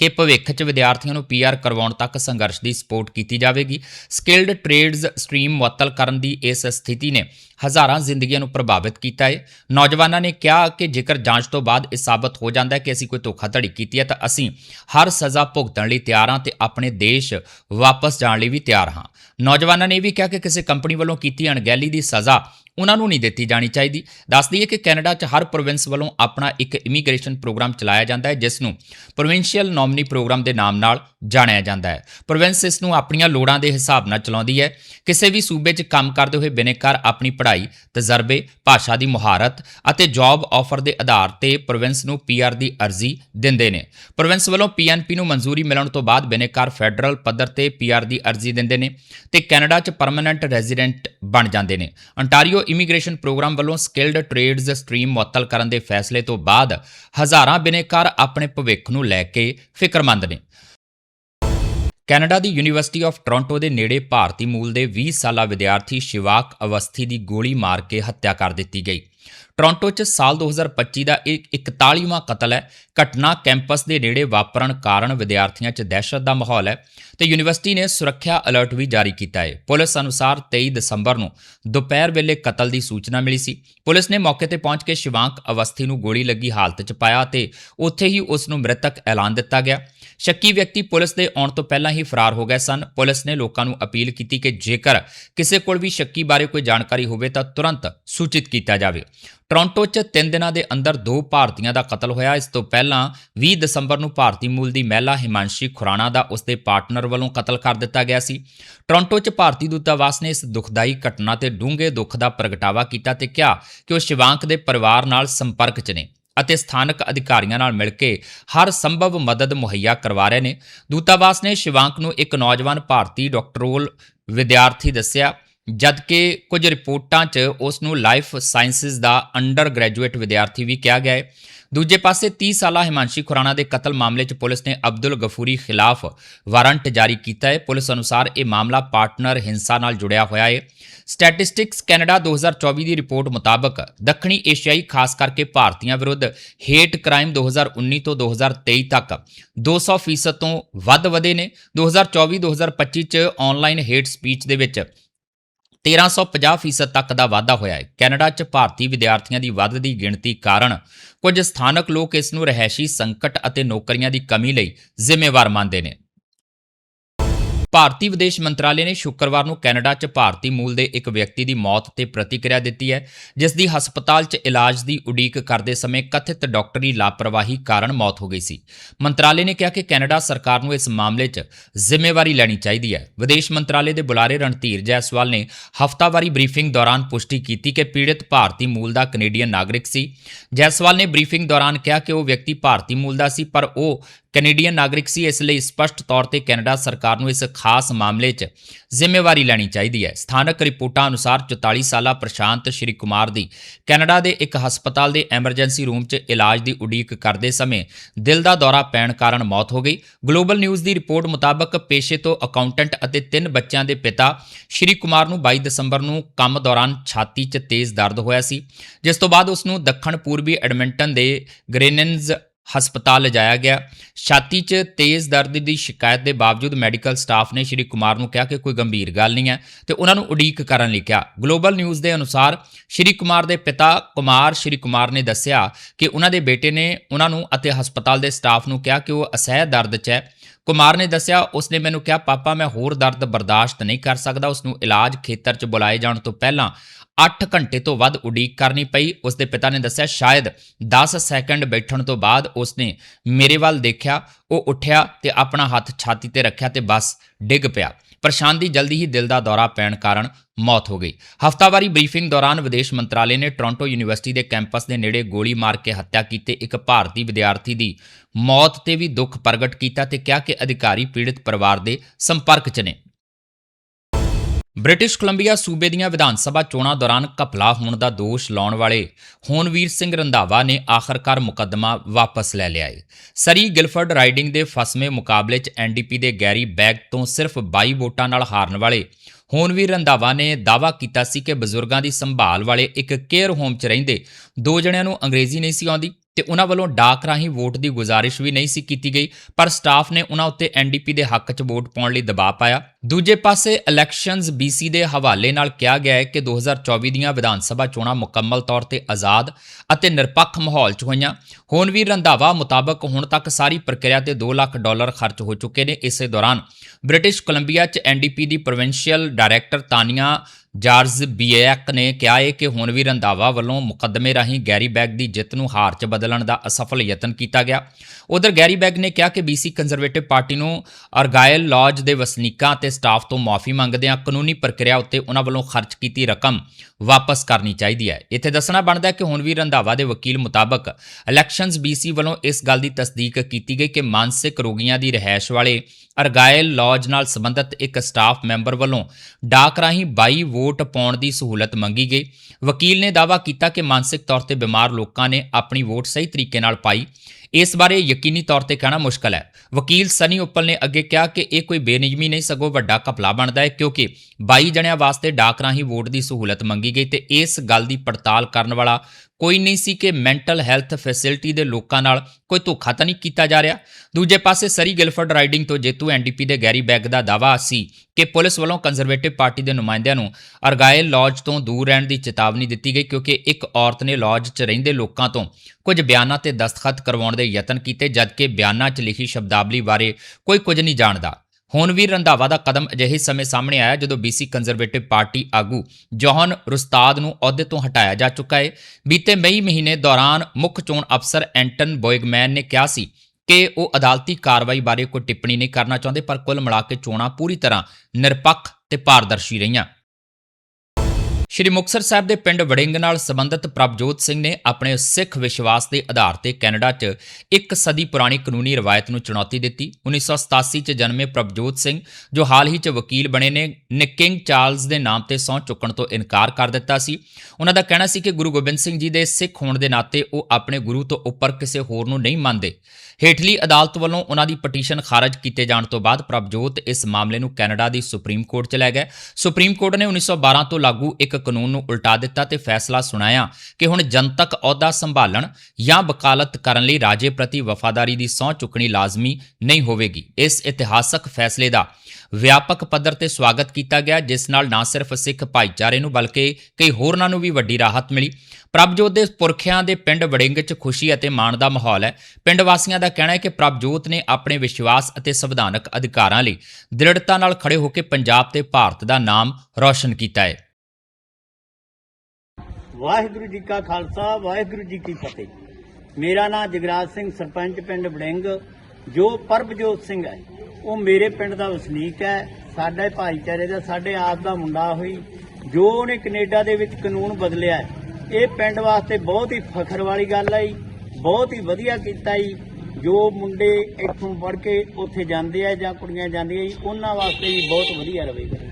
ਕਿ ਭਵਿੱਖ 'ਚ ਵਿਦਿਆਰਥੀਆਂ ਨੂੰ ਪੀਆਰ ਕਰਵਾਉਣ ਤੱਕ ਸੰਘਰਸ਼ ਦੀ ਸਪੋਰਟ ਕੀਤੀ ਜਾਵੇਗੀ। ਸਕਿਲਡ ਟ੍ਰੇਡਸ ਸਟਰੀਮ ਮੁਅੱਤਲ ਕਰਨ ਦੀ ਇਸ ਸਥਿਤੀ ਨੇ ਹਜ਼ਾਰਾਂ ਜ਼ਿੰਦਗੀਆਂ ਨੂੰ ਪ੍ਰਭਾਵਿਤ ਕੀਤਾ ਹੈ ਨੌਜਵਾਨਾਂ ਨੇ ਕਿਹਾ ਕਿ ਜੇਕਰ ਜਾਂਚ ਤੋਂ ਬਾਅਦ ਇਹ ਸਾਬਤ ਹੋ ਜਾਂਦਾ ਹੈ ਕਿ ਅਸੀਂ ਕੋਈ ਧੋਖਾਧੜੀ ਕੀਤੀ ਹੈ ਤਾਂ ਅਸੀਂ ਹਰ ਸਜ਼ਾ ਭੁਗਤਣ ਲਈ ਤਿਆਰ ਹਾਂ ਤੇ ਆਪਣੇ ਦੇਸ਼ ਵਾਪਸ ਜਾਣ ਲਈ ਵੀ ਤਿਆਰ ਹਾਂ। ਨੌਜਵਾਨਾਂ ਨੇ ਇਹ ਵੀ ਕਿਹਾ ਕਿ ਕਿਸੇ ਕੰਪਨੀ ਵੱਲੋਂ ਕੀਤੀ ਅਣਗਹਿਲੀ ਦੀ ਸਜ਼ਾ ਉਹਨਾਂ ਨੂੰ ਨਹੀਂ ਦਿੱਤੀ ਜਾਣੀ ਚਾਹੀਦੀ। ਦੱਸ ਦਈਏ ਕਿ ਕੈਨੇਡਾ 'ਚ ਹਰ ਪ੍ਰੋਵਿੰਸ ਵੱਲੋਂ ਆਪਣਾ ਇੱਕ ਇਮੀਗ੍ਰੇਸ਼ਨ ਪ੍ਰੋਗਰਾਮ ਚਲਾਇਆ ਜਾਂਦਾ ਹੈ, ਜਿਸ ਨੂੰ ਪ੍ਰੋਵਿੰਸ਼ੀਅਲ ਨੋਮਨੀ ਪ੍ਰੋਗਰਾਮ ਦੇ ਨਾਮ ਨਾਲ ਜਾਣਿਆ ਜਾਂਦਾ ਹੈ। ਪ੍ਰੋਵਿੰਸ ਇਸ ਨੂੰ ਆਪਣੀਆਂ ਲੋੜਾਂ ਦੇ ਹਿਸਾਬ ਨਾਲ ਚਲਾਉਂਦੀ ਹੈ। ਕਿਸੇ ਵੀ ਸੂਬੇ 'ਚ ਕੰਮ ਕਰਦੇ ਹੋਏ ਬਿਨੇਕਾਰ ਆਪਣੀ ਪੜ੍ਹਾਈ, ਤਜਰਬੇ, ਭਾਸ਼ਾ ਦੀ ਮੁਹਾਰਤ ਅਤੇ ਜੌਬ ਆਫਰ ਦੇ ਆਧਾਰ ਤੇ ਪ੍ਰੋਵਿੰਸ ਨੂੰ ਪੀਆਰ ਦੀ ਅਰਜ਼ੀ ਦਿੰਦੇ ਨੇ। ਪ੍ਰੋਵਿੰਸ ਵੱਲੋਂ ਪੀਐਨਪੀ ਨੂੰ ਮਨਜ਼ੂਰੀ ਮਿਲਣ ਤੋਂ ਬਾਅਦ ਬਿਨੇਕਾਰ ਫੈਡਰਲ ਪੱਧਰ ਤੇ ਪੀਆਰ ਦੀ ਅਰਜ਼ੀ ਦਿੰਦੇ ਨੇ ਤੇ ਕੈਨੇਡਾ 'ਚ ਪਰਮਨੈਂਟ ਰੈਜ਼ੀਡੈਂਟ ਬਣ ਜਾਂਦੇ ਨੇ। ਅੰਟਾਰੀਓ ontario ਇਮੀਗ੍ਰੇਸ਼ਨ ਪ੍ਰੋਗਰਾਮ ਵੱਲੋਂ ਸਕਿਲਡ ਟ੍ਰੇਡਸ ਸਟਰੀਮ ਮੁਅੱਤਲ ਕਰਨ ਦੇ ਫੈਸਲੇ ਤੋਂ ਬਾਅਦ ਹਜ਼ਾਰਾਂ ਬਿਨੇਕਾਰ ਆਪਣੇ ਭਵਿੱਖ ਨੂੰ ਲੈ ਕੇ ਫਿਕਰਮੰਦ ਨੇ। ਕੈਨੇਡਾ ਦੀ ਯੂਨੀਵਰਸਿਟੀ ਆਫ ਟੋਰਾਂਟੋ ਦੇ ਨੇੜੇ ਭਾਰਤੀ ਮੂਲ ਦੇ 20 ਸਾਲਾ ਵਿਦਿਆਰਥੀ ਸ਼ਿਵਾਕ ਅਵਸਥੀ ਦੀ ਗੋਲੀ ਮਾਰ ਕੇ ਹੱਤਿਆ ਕਰ ਦਿੱਤੀ ਗਈ। ਟੋਰਾਂਟੋ 'ਚ ਸਾਲ 2025 ਦਾ ਇਹ 41ਵਾਂ ਕਤਲ ਹੈ। ਘਟਨਾ ਕੈਂਪਸ ਦੇ ਨੇੜੇ ਵਾਪਰਨ ਕਾਰਨ ਵਿਦਿਆਰਥੀਆਂ 'ਚ ਦਹਿਸ਼ਤ ਦਾ ਮਾਹੌਲ ਹੈ ਤੇ ਯੂਨੀਵਰਸਿਟੀ ਨੇ ਸੁਰੱਖਿਆ ਅਲਰਟ ਵੀ ਜਾਰੀ ਕੀਤਾ ਹੈ। ਪੁਲਿਸ ਅਨੁਸਾਰ 23 ਦਸੰਬਰ ਨੂੰ ਦੁਪਹਿਰ ਵੇਲੇ ਕਤਲ ਦੀ ਸੂਚਨਾ ਮਿਲੀ ਸੀ। ਪੁਲਿਸ ਨੇ ਮੌਕੇ ਤੇ ਪਹੁੰਚ ਕੇ ਸ਼ਿਵਾਂਕ ਅਵਸਥੀ ਨੂੰ ਗੋਲੀ ਲੱਗੀ ਹਾਲਤ 'ਚ ਪਾਇਆ ਤੇ ਉੱਥੇ ਹੀ ਉਸ ਨੂੰ ਮ੍ਰਿਤਕ ਐਲਾਨ ਦਿੱਤਾ ਗਿਆ। ਸ਼ੱਕੀ ਵਿਅਕਤੀ ਪੁਲਿਸ ਦੇ ਆਉਣ ਤੋਂ ਪਹਿਲਾਂ ਹੀ ਫਰਾਰ ਹੋ ਗਏ ਸਨ। ਪੁਲਿਸ ਨੇ ਲੋਕਾਂ ਨੂੰ ਅਪੀਲ ਕੀਤੀ ਕਿ ਜੇਕਰ ਕਿਸੇ ਕੋਲ ਵੀ ਸ਼ੱਕੀ ਬਾਰੇ ਕੋਈ ਜਾਣਕਾਰੀ ਹੋਵੇ ਤਾਂ ਤੁਰੰਤ ਸੂਚਿਤ ਕੀਤਾ ਜਾਵੇ। ਟੋਰਾਂਟੋ 'ਚ 3 ਦਿਨਾਂ ਦੇ ਅੰਦਰ ਦੋ ਭਾਰਤੀਆਂ ਦਾ ਕਤਲ ਹੋਇਆ। ਇਸ ਤੋਂ ਪਹਿਲਾਂ 20 ਦਸੰਬਰ ਨੂੰ ਭਾਰਤੀ ਮੂਲ ਦੀ ਮਹਿਲਾ ਹਿਮਾਂਸ਼ੀ ਖੁਰਾਣਾ ਦਾ ਉਸਦੇ ਪਾਰਟਨਰ ਵੱਲੋਂ ਕਤਲ ਕਰ ਦਿੱਤਾ ਗਿਆ ਸੀ। ਟੋਰਾਂਟੋ 'ਚ ਭਾਰਤੀ ਦੂਤਾਵਾਸ ਨੇ ਇਸ ਦੁਖਦਾਈ ਘਟਨਾ ਤੇ ਡੂੰਘੇ ਦੁੱਖ ਦਾ ਪ੍ਰਗਟਾਵਾ ਕੀਤਾ ਤੇ ਕਿਹਾ ਕਿ ਉਹ ਸ਼ਿਵਾਂਕ ਦੇ ਪਰਿਵਾਰ ਨਾਲ ਸੰਪਰਕ 'ਚ ਨੇ ਅਤੇ ਸਥਾਨਕ ਅਧਿਕਾਰੀਆਂ ਨਾਲ ਮਿਲ ਕੇ ਹਰ ਸੰਭਵ ਮਦਦ ਮੁਹੱਈਆ ਕਰਵਾ ਰਹੇ ਨੇ। ਦੂਤਾਵਾਸ ਨੇ ਸ਼ਿਵਾਂਕ ਨੂੰ ਇੱਕ ਨੌਜਵਾਨ ਭਾਰਤੀ ਡਾਕਟਰੋਲ ਵਿਦਿਆਰਥੀ ਦੱਸਿਆ ਜਦਕਿ ਕੁਝ ਰਿਪੋਰਟਾਂ 'ਚ ਉਸ ਨੂੰ ਲਾਈਫ ਸਾਇੰਸਿਸ ਦਾ ਅੰਡਰ ਗ੍ਰੈਜੂਏਟ ਵਿਦਿਆਰਥੀ ਵੀ ਕਿਹਾ ਗਿਆ ਹੈ। ਦੂਜੇ ਪਾਸੇ 30 ਸਾਲਾ ਹਿਮਾਂਸ਼ੀ ਖੁਰਾਣਾ ਦੇ ਕਤਲ ਮਾਮਲੇ 'ਚ ਪੁਲਿਸ ਨੇ ਅਬਦੁਲ ਗਫੂਰੀ ਖਿਲਾਫ ਵਾਰੰਟ ਜਾਰੀ ਕੀਤਾ ਹੈ। ਪੁਲਿਸ ਅਨੁਸਾਰ ਇਹ ਮਾਮਲਾ ਪਾਰਟਨਰ ਹਿੰਸਾ ਨਾਲ ਜੁੜਿਆ ਹੋਇਆ ਹੈ। ਸਟੈਟਿਸਟਿਕਸ ਕੈਨੇਡਾ 2024 ਦੀ ਰਿਪੋਰਟ ਮੁਤਾਬਕ ਦੱਖਣੀ ਏਸ਼ੀਆਈ, ਖਾਸ ਕਰਕੇ ਭਾਰਤੀਆਂ ਵਿਰੁੱਧ ਹੇਟ ਕ੍ਰਾਈਮ 2019 ਤੋਂ 2023 ਤੱਕ 200% ਤੋਂ ਵੱਧ ਵਧੇ ਨੇ। 2024-2025 ਚ ਆਨਲਾਈਨ ਹੇਟ ਸਪੀਚ ਦੇ ਵਿੱਚ 1350 ਫੀਸਦ ਤੱਕ ਦਾ ਵਾਧਾ ਹੋਇਆ ਹੈ। ਕੈਨੇਡਾ 'ਚ ਭਾਰਤੀ ਵਿਦਿਆਰਥੀਆਂ ਦੀ ਵੱਧਦੀ ਗਿਣਤੀ ਕਾਰਨ ਕੁਝ ਸਥਾਨਕ ਲੋਕ ਇਸ ਨੂੰ ਰਹਿائشੀ ਸੰਕਟ ਅਤੇ ਨੌਕਰੀਆਂ ਦੀ ਕਮੀ ਲਈ ਜ਼ਿੰਮੇਵਾਰ ਮੰਨਦੇ ਨੇ। ਭਾਰਤੀ ਵਿਦੇਸ਼ ਮੰਤਰਾਲੇ ਨੇ ਸ਼ੁੱਕਰਵਾਰ ਨੂੰ ਕੈਨੇਡਾ 'ਚ ਭਾਰਤੀ ਮੂਲ ਦੇ ਇੱਕ ਵਿਅਕਤੀ ਦੀ ਮੌਤ ਤੇ ਪ੍ਰਤੀਕਿਰਿਆ ਦਿੱਤੀ ਹੈ, ਜਿਸ ਦੀ ਹਸਪਤਾਲ 'ਚ ਇਲਾਜ ਦੀ ਉਡੀਕ ਕਰਦੇ ਸਮੇਂ ਕਥਿਤ ਡਾਕਟਰੀ ਲਾਪਰਵਾਹੀ ਕਾਰਨ ਮੌਤ ਹੋ ਗਈ ਸੀ। ਮੰਤਰਾਲੇ ਨੇ ਕਿਹਾ ਕਿ ਕੈਨੇਡਾ ਸਰਕਾਰ ਨੂੰ ਇਸ ਮਾਮਲੇ 'ਚ ਜ਼ਿੰਮੇਵਾਰੀ ਲੈਣੀ ਚਾਹੀਦੀ ਹੈ। ਵਿਦੇਸ਼ ਮੰਤਰਾਲੇ ਦੇ ਬੁਲਾਰੇ ਰਣਧੀਰ ਜੈਸਵਾਲ ਨੇ ਹਫ਼ਤਾਵਾਰੀ ਬਰੀਫਿੰਗ ਦੌਰਾਨ ਪੁਸ਼ਟੀ ਕੀਤੀ ਕਿ ਪੀੜਤ ਭਾਰਤੀ ਮੂਲ ਦਾ ਕੈਨੇਡੀਅਨ ਨਾਗਰਿਕ ਸੀ। ਜੈਸਵਾਲ ਨੇ ਬਰੀਫਿੰਗ ਦੌਰਾਨ ਕਿਹਾ ਕਿ ਉਹ ਵਿਅਕਤੀ ਭਾਰਤੀ ਮੂਲ ਦਾ ਸੀ, ਪਰ ਉਹ ਕੈਨੇਡੀਅਨ ਨਾਗਰਿਕ ਸੀ, ਇਸ ਲਈ ਸਪਸ਼ਟ ਤੌਰ ਤੇ ਕੈਨੇਡਾ ਸਰਕਾਰ ਨੂੰ ਇਸ ਖਾਸ ਮਾਮਲੇ 'ਚ ਜ਼ਿੰਮੇਵਾਰੀ ਲੈਣੀ ਚਾਹੀਦੀ ਹੈ। ਸਥਾਨਕ ਰਿਪੋਰਟਾਂ ਅਨੁਸਾਰ 44 ਸਾਲਾ ਪ੍ਰਸ਼ਾਂਤ ਸ਼੍ਰੀ ਕੁਮਾਰ ਦੀ ਕੈਨੇਡਾ ਦੇ ਇੱਕ ਹਸਪਤਾਲ ਦੇ ਐਮਰਜੈਂਸੀ ਰੂਮ 'ਚ ਇਲਾਜ ਦੀ ਉਡੀਕ ਕਰਦੇ ਸਮੇਂ ਦਿਲ ਦਾ ਦੌਰਾ ਪੈਣ ਕਾਰਨ ਮੌਤ ਹੋ ਗਈ। ਗਲੋਬਲ ਨਿਊਜ਼ ਦੀ ਰਿਪੋਰਟ ਮੁਤਾਬਕ ਪੇਸ਼ੇ ਤੋਂ ਅਕਾਊਂਟੈਂਟ ਅਤੇ ਤਿੰਨ ਬੱਚਿਆਂ ਦੇ ਪਿਤਾ ਸ਼੍ਰੀ ਕੁਮਾਰ ਨੂੰ 22 ਦਸੰਬਰ ਨੂੰ ਕੰਮ ਦੌਰਾਨ ਛਾਤੀ 'ਚ ਤੇਜ਼ ਦਰਦ ਹੋਇਆ ਸੀ। ਜਿਸ ਤੋਂ ਬਾਅਦ ਉਸ ਨੂੰ ਦੱਖਣ ਪੂਰਬੀ ਐਡਮਿੰਟਨ ਦੇ ਗ੍ਰੇਨਨਜ਼ ਹਸਪਤਾਲ ਲਿਜਾਇਆ ਗਿਆ। ਛਾਤੀ 'ਚ ਤੇਜ਼ ਦਰਦ ਦੀ ਸ਼ਿਕਾਇਤ ਦੇ ਬਾਵਜੂਦ ਮੈਡੀਕਲ ਸਟਾਫ ਨੇ ਸ਼੍ਰੀ ਕੁਮਾਰ ਨੂੰ ਕਿਹਾ ਕਿ ਕੋਈ ਗੰਭੀਰ ਗੱਲ ਨਹੀਂ ਹੈ ਤੇ ਉਹਨਾਂ ਨੂੰ ਉਡੀਕ ਕਰਨ ਲਈ ਕਿਹਾ। ਗਲੋਬਲ ਨਿਊਜ਼ ਦੇ ਅਨੁਸਾਰ ਸ਼੍ਰੀ ਕੁਮਾਰ ਦੇ ਪਿਤਾ ਕੁਮਾਰ ਸ਼੍ਰੀ ਕੁਮਾਰ ਨੇ ਦੱਸਿਆ ਕਿ ਉਹਨਾਂ ਦੇ ਬੇਟੇ ਨੇ ਉਹਨਾਂ ਨੂੰ ਅਤੇ ਹਸਪਤਾਲ ਦੇ ਸਟਾਫ ਨੂੰ ਕਿਹਾ ਕਿ ਉਹ ਅਸਹਿ ਦਰਦ 'ਚ ਹੈ। ਕੁਮਾਰ ਨੇ ਦੱਸਿਆ ਉਸਨੇ ਮੈਨੂੰ ਕਿਹਾ, ਪਾਪਾ, ਮੈਂ ਹੋਰ ਦਰਦ ਬਰਦਾਸ਼ਤ ਨਹੀਂ ਕਰ ਸਕਦਾ। ਉਸ ਨੂੰ ਇਲਾਜ ਖੇਤਰ 'ਚ ਬੁਲਾਏ ਜਾਣ ਤੋਂ ਪਹਿਲਾਂ 8 ਘੰਟੇ ਤੋਂ ਵੱਧ ਉਡੀਕ ਕਰਨੀ ਪਈ। ਉਸ ਦੇ ਪਿਤਾ ਨੇ ਦੱਸਿਆ, ਸ਼ਾਇਦ 10 ਸੈਕਿੰਡ ਬੈਠਣ ਤੋਂ ਬਾਅਦ ਉਸਨੇ ਮੇਰੇ ਵੱਲ ਦੇਖਿਆ, ਉਹ ਉੱਠਿਆ ਤੇ ਆਪਣਾ ਹੱਥ ਛਾਤੀ ਤੇ ਰੱਖਿਆ ਤੇ ਬਸ ਡਿੱਗ ਪਿਆ। ਪ੍ਰਸ਼ਾਂਤ ਦੀ ਜਲਦੀ ਹੀ ਦਿਲ ਦਾ ਦੌਰਾ ਪੈਣ ਕਾਰਨ ਮੌਤ ਹੋ ਗਈ। ਹਫਤਾਵਾਰੀ ਬਰੀਫਿੰਗ ਦੌਰਾਨ ਵਿਦੇਸ਼ ਮੰਤਰਾਲੇ ਨੇ ਟੋਰਾਂਟੋ ਯੂਨੀਵਰਸਿਟੀ ਦੇ ਕੈਂਪਸ ਦੇ ਨੇੜੇ ਗੋਲੀ ਮਾਰ ਕੇ ਹੱਤਿਆ ਕੀਤੇ ਇੱਕ ਭਾਰਤੀ ਵਿਦਿਆਰਥੀ ਦੀ ਮੌਤ ਤੇ ਵੀ ਦੁੱਖ ਪ੍ਰਗਟ ਕੀਤਾ ਤੇ ਕਿਹਾ ਕਿ ਅਧਿਕਾਰੀ ਪੀੜਤ ਪਰਿਵਾਰ ਦੇ ਸੰਪਰਕ 'ਚ ਨੇ। ਬ੍ਰਿਟਿਸ਼ ਕੋਲੰਬੀਆ ਸੂਬੇ ਦੀਆਂ ਵਿਧਾਨ ਸਭਾ ਚੋਣਾਂ ਦੌਰਾਨ ਘਪਲਾ ਹੋਣ ਦਾ ਦੋਸ਼ ਲਾਉਣ ਵਾਲੇ ਹੋਨਵੀਰ ਸਿੰਘ ਰੰਧਾਵਾ ਨੇ ਆਖਰਕਾਰ ਮੁਕੱਦਮਾ ਵਾਪਸ ਲੈ ਲਿਆ ਹੈ ਸਰੀ ਗਿਲਫਰਡ ਰਾਈਡਿੰਗ ਦੇ ਫਸਵੇਂ ਮੁਕਾਬਲੇ 'ਚ ਐਨਡੀਪੀ ਦੇ ਗੈਰੀ ਬੈਗ ਤੋਂ ਸਿਰਫ 22 ਵੋਟਾਂ ਨਾਲ ਹਾਰਨ ਵਾਲੇ ਹੋਨਵੀਰ ਰੰਧਾਵਾ ਨੇ ਦਾਅਵਾ ਕੀਤਾ ਸੀ ਕਿ ਬਜ਼ੁਰਗਾਂ ਦੀ ਸੰਭਾਲ ਵਾਲੇ ਇੱਕ ਕੇਅਰ ਹੋਮ 'ਚ ਰਹਿੰਦੇ ਦੋ ਜਣਿਆਂ ਨੂੰ ਅੰਗਰੇਜ਼ੀ ਨਹੀਂ ਸੀ ਆਉਂਦੀ। ਤੇ ਉਹਨਾਂ ਵੱਲੋਂ ਡਾਕ ਰਾਹੀਂ ਵੋਟ ਦੀ ਗੁਜ਼ਾਰਿਸ਼ ਵੀ ਨਹੀਂ ਸੀ ਕੀਤੀ ਗਈ, ਪਰ ਸਟਾਫ ਨੇ ਉਹਨਾਂ ਉੱਤੇ ਐਨਡੀਪੀ ਦੇ ਹੱਕ 'ਚ ਵੋਟ ਪਾਉਣ ਲਈ ਦਬਾਅ ਪਾਇਆ। ਦੂਜੇ ਪਾਸੇ ਇਲੈਕਸ਼ਨਜ਼ ਬੀਸੀ ਦੇ ਹਵਾਲੇ ਨਾਲ ਕਿਹਾ ਗਿਆ ਹੈ ਕਿ 2024 ਦੀਆਂ ਵਿਧਾਨ ਸਭਾ ਚੋਣਾਂ ਮੁਕੰਮਲ ਤੌਰ ਤੇ ਆਜ਼ਾਦ ਅਤੇ ਨਿਰਪੱਖ ਮਾਹੌਲ 'ਚ ਹੋਈਆਂ। ਹੋਨਵੀਰ ਰੰਧਾਵਾ ਮੁਤਾਬਕ ਹੁਣ ਤੱਕ ਸਾਰੀ ਪ੍ਰਕਿਰਿਆ ਤੇ 2 ਲੱਖ ਡਾਲਰ ਖਰਚ ਹੋ ਚੁੱਕੇ ਨੇ ਇਸੇ ਦੌਰਾਨ। ਬ੍ਰਿਟਿਸ਼ ਕੋਲੰਬੀਆ 'ਚ ਐਨਡੀਪੀ ਦੀ ਪ੍ਰੋਵਿੰਸ਼ੀਅਲ ਡਾਇਰੈਕਟਰ ਤਾਨੀਆ ਜਾਰਜ ਬੀਐਕ ਨੇ ਕਿਹਾ ਹੈ ਕਿ ਹੁਣ ਵੀ ਰੰਧਾਵਾ ਵੱਲੋਂ ਮੁਕੱਦਮੇ ਰਾਹੀਂ ਗੈਰੀ ਬੈਗ ਦੀ ਜਿੱਤ ਨੂੰ ਹਾਰ 'ਚ ਬਦਲਣ ਦਾ ਅਸਫਲ ਯਤਨ ਕੀਤਾ ਗਿਆ। ਉਧਰ ਗੈਰੀ ਬੈਗ ਨੇ ਕਿਹਾ ਕਿ ਬੀਸੀ ਕੰਜ਼ਰਵੇਟਿਵ ਪਾਰਟੀ ਨੂੰ ਅਰਗਾਇਲ ਲੌਜ ਦੇ ਵਸਨੀਕਾਂ ਅਤੇ ਸਟਾਫ ਤੋਂ ਮਾਫੀ ਮੰਗਦੇ ਆ ਕਾਨੂੰਨੀ ਪ੍ਰਕਿਰਿਆ ਉੱਤੇ ਉਹਨਾਂ ਵੱਲੋਂ ਖਰਚ ਕੀਤੀ ਰਕਮ ਵਾਪਸ ਕਰਨੀ ਚਾਹੀਦੀ ਹੈ। ਇੱਥੇ ਦੱਸਣਾ ਬਣਦਾ ਹੈ ਕਿ ਹੁਣ ਵੀ ਰੰਧਾਵਾ ਦੇ ਵਕੀਲ ਮੁਤਾਬਕ ਇਲੈਕਸ਼ਨਸ ਬੀਸੀ ਵੱਲੋਂ ਇਸ ਗੱਲ ਦੀ ਤਸਦੀਕ ਕੀਤੀ ਗਈ ਕਿ ਮਾਨਸਿਕ ਰੋਗੀਆਂ ਦੀ ਰਹਿائش ਵਾਲੇ ਅਰਗਾਇਲ ਲੌਜ ਨਾਲ ਸੰਬੰਧਿਤ ਇੱਕ ਸਟਾਫ ਮੈਂਬਰ ਵੱਲੋਂ ਡਾਕ ਰਾਹੀਂ 22 ਵੋਟ ਪਾਉਣ ਦੀ ਸਹੂਲਤ ਮੰਗੀ ਗਈ। ਵਕੀਲ ਨੇ ਦਾਅਵਾ ਕੀਤਾ ਕਿ ਮਾਨਸਿਕ ਤੌਰ ਤੇ ਬਿਮਾਰ ਲੋਕਾਂ ਨੇ ਆਪਣੀ ਵੋਟ ਸਹੀ ਤਰੀਕੇ ਨਾਲ ਪਾਈ। ਇਸ ਬਾਰੇ ਯਕੀਨੀ ਤੌਰ ਤੇ ਕਹਿਣਾ ਮੁਸ਼ਕਲ ਹੈ। ਵਕੀਲ ਸਨੀ ਉੱਪਲ ਨੇ ਅੱਗੇ ਕਿਹਾ ਕਿ ਇਹ ਕੋਈ ਬੇਨਿਯਮੀ ਨਹੀਂ, ਸਗੋਂ ਵੱਡਾ ਘਪਲਾ ਬਣਦਾ ਹੈ, ਕਿਉਂਕਿ 22 ਜਣਿਆਂ ਵਾਸਤੇ ਡਾਕ ਰਾਹੀਂ ਵੋਟ ਦੀ ਸਹੂਲਤ ਮੰਗੀ ਗਈ ਤੇ ਇਸ ਗੱਲ ਦੀ ਪੜਤਾਲ ਕਰਨ ਵਾਲਾ ਕੋਈ ਨਹੀਂ ਸੀ ਕਿ ਮੈਂਟਲ ਹੈਲਥ ਫੈਸਿਲਿਟੀ ਦੇ ਲੋਕਾਂ ਨਾਲ ਕੋਈ ਧੋਖਾ ਤਾਂ ਨਹੀਂ ਕੀਤਾ ਜਾ ਰਿਹਾ। ਦੂਜੇ ਪਾਸੇ ਸਰੀ ਗਿਲਫਰਡ ਰਾਈਡਿੰਗ ਤੋਂ ਜੇਤੂ ਐਨਡੀਪੀ ਦੇ ਗੈਰੀ ਬੈਗ ਦਾ ਦਾਅਵਾ ਸੀ ਕਿ ਪੁਲਿਸ ਵੱਲੋਂ ਕੰਜ਼ਰਵੇਟਿਵ ਪਾਰਟੀ ਦੇ ਨੁਮਾਇੰਦਿਆਂ ਨੂੰ ਅਰਗਾਇਲ ਲੌਜ ਤੋਂ ਦੂਰ ਰਹਿਣ ਦੀ ਚੇਤਾਵਨੀ ਦਿੱਤੀ ਗਈ ਕਿਉਂਕਿ ਇੱਕ ਔਰਤ ਨੇ ਲੌਜ 'ਚ ਰਹਿੰਦੇ ਲੋਕਾਂ ਤੋਂ ਕੁਝ ਬਿਆਨਾਂ ਤੇ ਦਸਤਖਤ ਕਰਵਾਉਣ ਦੇ ਯਤਨ ਕੀਤੇ, ਜਦਕਿ ਬਿਆਨਾਂ 'ਚ ਲਿਖੀ ਸ਼ਬਦਾਵਲੀ ਬਾਰੇ ਕੋਈ ਕੁਝ ਨਹੀਂ ਜਾਣਦਾ। ਹੁਣ ਵੀ ਰੰਧਾਵਾ ਦਾ ਕਦਮ ਅਜਿਹੇ ਸਮੇਂ ਸਾਹਮਣੇ ਆਇਆ ਜਦੋਂ ਬੀਸੀ ਕੰਜ਼ਰਵੇਟਿਵ ਪਾਰਟੀ ਆਗੂ ਜੋਹਨ ਰੁਸਤਾਦ ਨੂੰ ਅਹੁਦੇ ਤੋਂ ਹਟਾਇਆ ਜਾ ਚੁੱਕਾ ਹੈ। ਬੀਤੇ ਮਈ ਮਹੀਨੇ ਦੌਰਾਨ ਮੁੱਖ ਚੋਣ ਅਫਸਰ ਐਂਟਨ ਬੋਇਗਮੈਨ ਨੇ ਕਿਹਾ ਸੀ ਕਿ ਉਹ ਅਦਾਲਤੀ ਕਾਰਵਾਈ ਬਾਰੇ ਕੋਈ ਟਿੱਪਣੀ ਨਹੀਂ ਕਰਨਾ ਚਾਹੁੰਦੇ, ਪਰ ਕੁੱਲ ਮਿਲਾ ਕੇ ਚੋਣਾਂ ਪੂਰੀ ਤਰ੍ਹਾਂ ਨਿਰਪੱਖ ਤੇ ਪਾਰਦਰਸ਼ੀ ਰਹੀਆਂ। ਸ਼੍ਰੀ ਮੁਕਤਸਰ ਸਾਹਿਬ ਦੇ ਪਿੰਡ ਵੜਿੰਗ ਨਾਲ ਸੰਬੰਧਿਤ ਪ੍ਰਭਜੋਤ ਸਿੰਘ ਨੇ ਆਪਣੇ ਸਿੱਖ ਵਿਸ਼ਵਾਸ ਦੇ ਆਧਾਰ ਤੇ ਕੈਨੇਡਾ 'ਚ ਇੱਕ ਸਦੀ ਪੁਰਾਣੀ ਕਾਨੂੰਨੀ ਰਵਾਇਤ ਨੂੰ ਚੁਣੌਤੀ ਦਿੱਤੀ। 1987 'ਚ ਜਨਮੇ ਪ੍ਰਭਜੋਤ ਸਿੰਘ, ਜੋ ਹਾਲ ਹੀ 'ਚ ਵਕੀਲ ਬਣੇ ਨੇ ਨੇ ਕਿੰਗ ਚਾਰਲਸ ਦੇ ਨਾਮ ਤੇ ਸਹੁੰ ਚੁੱਕਣ ਤੋਂ ਇਨਕਾਰ ਕਰ ਦਿੱਤਾ ਸੀ। ਉਹਨਾਂ ਦਾ ਕਹਿਣਾ ਸੀ ਕਿ ਗੁਰੂ ਗੋਬਿੰਦ ਸਿੰਘ ਜੀ ਦੇ ਸਿੱਖ ਹੋਣ ਦੇ ਨਾਤੇ ਉਹ ਆਪਣੇ ਗੁਰੂ ਤੋਂ ਉੱਪਰ ਕਿਸੇ ਹੋਰ ਨੂੰ ਨਹੀਂ ਮੰਨਦੇ। ਹੇਠਲੀ ਅਦਾਲਤ ਵੱਲੋਂ ਉਹਨਾਂ ਦੀ ਪਟੀਸ਼ਨ ਖਾਰਜ ਕੀਤੇ ਜਾਣ ਤੋਂ ਬਾਅਦ ਪ੍ਰਭਜੋਤ ਇਸ ਮਾਮਲੇ ਨੂੰ ਕੈਨੇਡਾ ਦੀ ਸੁਪਰੀਮ ਕੋਰਟ 'ਚ ਲੈ ਗਏ। ਸੁਪਰੀਮ ਕੋਰਟ ਨੇ 1912 ਤੋਂ ਲਾਗੂ ਇੱਕ ਕਾਨੂੰਨ ਨੂੰ ਉਲਟਾ ਦਿੱਤਾ ਤੇ ਫੈਸਲਾ ਸੁਣਾਇਆ ਕਿ ਹੁਣ ਜਨਤਕ ਅਹੁਦਾ ਸੰਭਾਲਣ ਜਾਂ ਵਕਾਲਤ ਕਰਨ ਲਈ ਰਾਜੇ ਪ੍ਰਤੀ ਵਫਾਦਾਰੀ ਦੀ ਸਹੁੰ ਚੁੱਕਣੀ ਲਾਜ਼ਮੀ ਨਹੀਂ ਹੋਵੇਗੀ। ਇਸ ਇਤਿਹਾਸਕ ਫੈਸਲੇ ਦਾ ਵਿਆਪਕ ਪੱਧਰ ਤੇ ਸਵਾਗਤ ਕੀਤਾ ਗਿਆ, ਜਿਸ ਨਾਲ ਨਾ ਸਿਰਫ ਸਿੱਖ ਭਾਈਚਾਰੇ ਨੂੰ ਬਲਕਿ ਕਈ ਹੋਰਨਾਂ ਨੂੰ ਵੀ ਵੱਡੀ ਰਾਹਤ ਮਿਲੀ। ਪ੍ਰਭਜੋਤ ਦੇ ਪੁਰਖਿਆਂ ਦੇ ਪਿੰਡ ਵੜਿੰਗ 'ਚ ਖੁਸ਼ੀ ਅਤੇ ਮਾਣ ਦਾ ਮਾਹੌਲ ਹੈ। ਪਿੰਡ ਵਾਸੀਆਂ ਦਾ ਕਹਿਣਾ ਹੈ ਕਿ ਪ੍ਰਭਜੋਤ ਨੇ ਆਪਣੇ ਵਿਸ਼ਵਾਸ ਅਤੇ ਸੰਵਿਧਾਨਕ ਅਧਿਕਾਰਾਂ ਲਈ ਦ੍ਰਿੜਤਾ ਨਾਲ ਖੜੇ ਹੋ ਕੇ ਪੰਜਾਬ ਤੇ ਭਾਰਤ ਦਾ ਨਾਮ ਰੌਸ਼ਨ ਕੀਤਾ ਹੈ। ਵਾਹਿਗੁਰੂ ਜੀ ਕਾ ਖਾਲਸਾ, ਵਾਹਿਗੁਰੂ ਜੀ ਕੀ ਫਤਿਹ। ਮੇਰਾ ਨਾਮ ਜਗਰਾਜ ਸਿੰਘ, ਸਰਪੰਚ ਪਿੰਡ ਵੜਿੰਗ, ਜੋ ਪਰਬਜੋਤ ਸਿੰਘ ਹੈ। ਉਹ ਮੇਰੇ ਪਿੰਡ ਦਾ ਵਸਨੀਕ ਹੈ। ਸਾਡੇ ਭਾਈਚਾਰੇ ਦਾ, ਸਾਡੇ ਆਪ ਦਾ ਮੁੰਡਾ ਹੋਈ, ਜੋ ਉਹਨੇ ਕੈਨੇਡਾ ਦੇ ਵਿੱਚ ਕਾਨੂੰਨ ਬਦਲਿਆ ਇਹ ਪਿੰਡ ਵਾਸਤੇ ਬਹੁਤ ਹੀ ਫਖਰ ਵਾਲੀ ਗੱਲ ਹੈ ਜੀ। ਬਹੁਤ ਹੀ ਵਧੀਆ ਕੀਤਾ ਜੀ। ਜੋ ਮੁੰਡੇ ਇੱਥੋਂ ਪੜ੍ਹ ਕੇ ਉੱਥੇ ਜਾਂਦੇ ਆ ਜਾਂ ਕੁੜੀਆਂ ਜਾਂਦੀਆਂ ਜੀ, ਉਹਨਾਂ ਵਾਸਤੇ ਵੀ ਬਹੁਤ ਵਧੀਆ ਰਹੇਗਾ